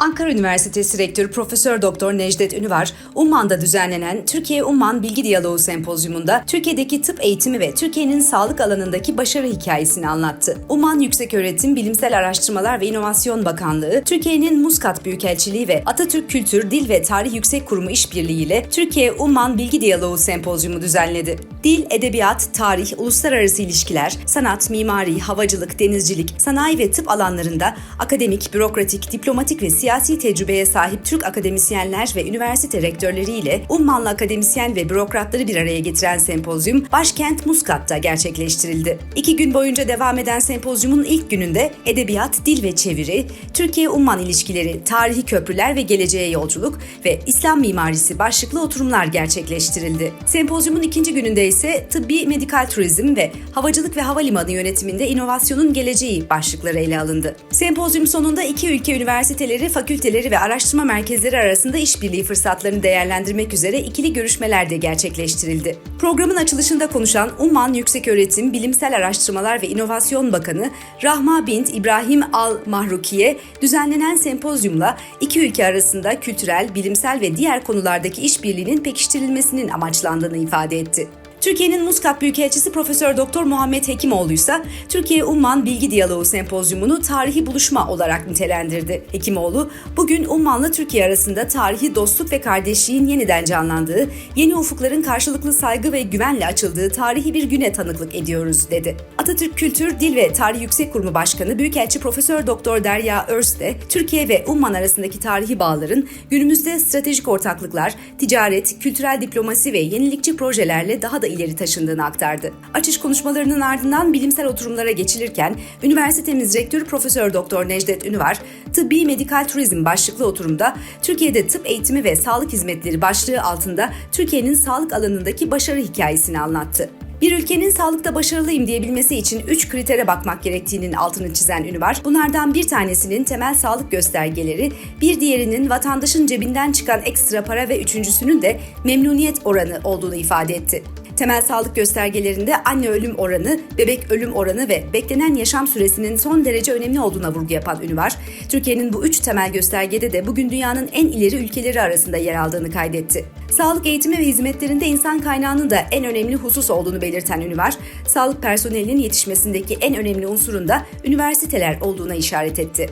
Ankara Üniversitesi Rektörü Profesör Doktor Necdet Ünüvar, Umman'da düzenlenen Türkiye Umman Bilgi Diyaloğu Sempozyumunda Türkiye'deki tıp eğitimi ve Türkiye'nin sağlık alanındaki başarı hikayesini anlattı. Umman Yükseköğretim Bilimsel Araştırmalar ve İnovasyon Bakanlığı, Türkiye'nin Muscat Büyükelçiliği ve Atatürk Kültür, Dil ve Tarih Yüksek Kurumu işbirliğiyle Türkiye Umman Bilgi Diyaloğu Sempozyumu düzenledi. Dil, edebiyat, tarih, uluslararası ilişkiler, sanat, mimari, havacılık, denizcilik, sanayi ve tıp alanlarında akademik, bürokratik, diplomatik ve siyasi tecrübeye sahip Türk akademisyenler ve üniversite rektörleriyle Ummanlı akademisyen ve bürokratları bir araya getiren sempozyum başkent Muskat'ta gerçekleştirildi. İki gün boyunca devam eden sempozyumun ilk gününde edebiyat, dil ve çeviri, Türkiye-Umman ilişkileri, tarihi köprüler ve geleceğe yolculuk ve İslam mimarisi başlıklı oturumlar gerçekleştirildi. Sempozyumun ikinci gününde ise tıbbi medikal turizm ve havacılık ve havalimanı yönetiminde inovasyonun geleceği başlıkları ele alındı. Sempozyum sonunda iki ülke üniversiteleri, fakülteleri ve araştırma merkezleri arasında işbirliği fırsatlarını değerlendirmek üzere ikili görüşmeler de gerçekleştirildi. Programın açılışında konuşan Umman Yükseköğretim Bilimsel Araştırmalar ve İnovasyon Bakanı Rahma Bint İbrahim Al Mahrukiye, düzenlenen sempozyumla iki ülke arasında kültürel, bilimsel ve diğer konulardaki işbirliğinin pekiştirilmesinin amaçlandığını ifade etti. Türkiye'nin Muscat Büyükelçisi Profesör Doktor Muhammed Hekimoğlu ise Türkiye Umman Bilgi Diyaloğu Sempozyumunu tarihi buluşma olarak nitelendirdi. Hekimoğlu, bugün Umman'la Türkiye arasında tarihi dostluk ve kardeşliğin yeniden canlandığı, yeni ufukların karşılıklı saygı ve güvenle açıldığı tarihi bir güne tanıklık ediyoruz dedi. Atatürk Kültür, Dil ve Tarih Yüksek Kurumu Başkanı Büyükelçi Profesör Doktor Derya Örs de Türkiye ve Umman arasındaki tarihi bağların günümüzde stratejik ortaklıklar, ticaret, kültürel diplomasi ve yenilikçi projelerle daha da ileri taşındığını aktardı. Açış konuşmalarının ardından bilimsel oturumlara geçilirken üniversitemiz rektörü Profesör Doktor Necdet Ünüvar, tıbbi medikal turizm başlıklı oturumda Türkiye'de tıp eğitimi ve sağlık hizmetleri başlığı altında Türkiye'nin sağlık alanındaki başarı hikayesini anlattı. Bir ülkenin sağlıkta başarılıyım diyebilmesi için 3 kritere bakmak gerektiğinin altını çizen Ünüvar, bunlardan bir tanesinin temel sağlık göstergeleri, bir diğerinin vatandaşın cebinden çıkan ekstra para ve üçüncüsünün de memnuniyet oranı olduğunu ifade etti. Temel sağlık göstergelerinde anne ölüm oranı, bebek ölüm oranı ve beklenen yaşam süresinin son derece önemli olduğuna vurgu yapan Ünüvar, Türkiye'nin bu üç temel göstergede de bugün dünyanın en ileri ülkeleri arasında yer aldığını kaydetti. Sağlık eğitimi ve hizmetlerinde insan kaynağının da en önemli husus olduğunu belirten Ünüvar, sağlık personelinin yetişmesindeki en önemli unsurun da üniversiteler olduğuna işaret etti.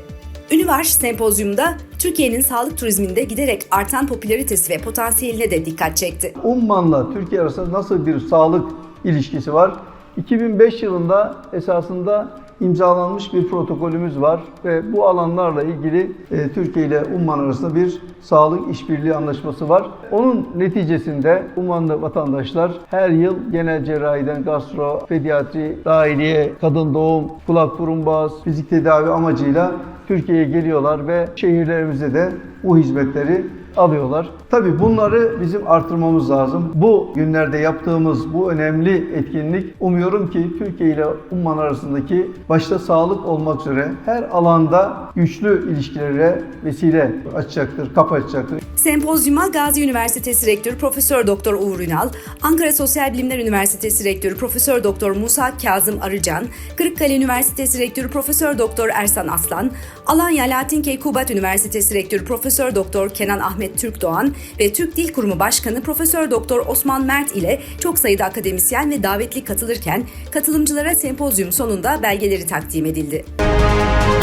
Ünüvar sempozyumda Türkiye'nin sağlık turizminde giderek artan popülaritesi ve potansiyeline de dikkat çekti. Umman'la Türkiye arasında nasıl bir sağlık ilişkisi var? 2005 yılında esasında imzalanmış bir protokolümüz var ve bu alanlarla ilgili e, Türkiye ile Umman arasında bir sağlık işbirliği anlaşması var. Onun neticesinde Ummanlı vatandaşlar her yıl genel cerrahiden gastro, pediatri, dahiliye, kadın doğum, kulak burun boğaz, fizik tedavi amacıyla Türkiye'ye geliyorlar ve şehirlerimizde de bu hizmetleri alıyorlar. Tabii bunları bizim artırmamız lazım. Bu günlerde yaptığımız bu önemli etkinlik umuyorum ki Türkiye ile Umman arasındaki başta sağlık olmak üzere her alanda güçlü ilişkilere vesile açacaktır, kapı açacaktır. Sempozyuma Gazi Üniversitesi Rektörü Profesör Doktor Uğur Ünal, Ankara Sosyal Bilimler Üniversitesi Rektörü Profesör Doktor Musa Kazım Arıcan, Kırıkkale Üniversitesi Rektörü Profesör Doktor Ersan Aslan, Alanya Latinkey Kubat Üniversitesi Rektörü Profesör Profesör Doktor Kenan Ahmet Türk Doğan ve Türk Dil Kurumu Başkanı Profesör Doktor Osman Mert ile çok sayıda akademisyen ve davetli katılırken katılımcılara sempozyum sonunda belgeleri takdim edildi. Müzik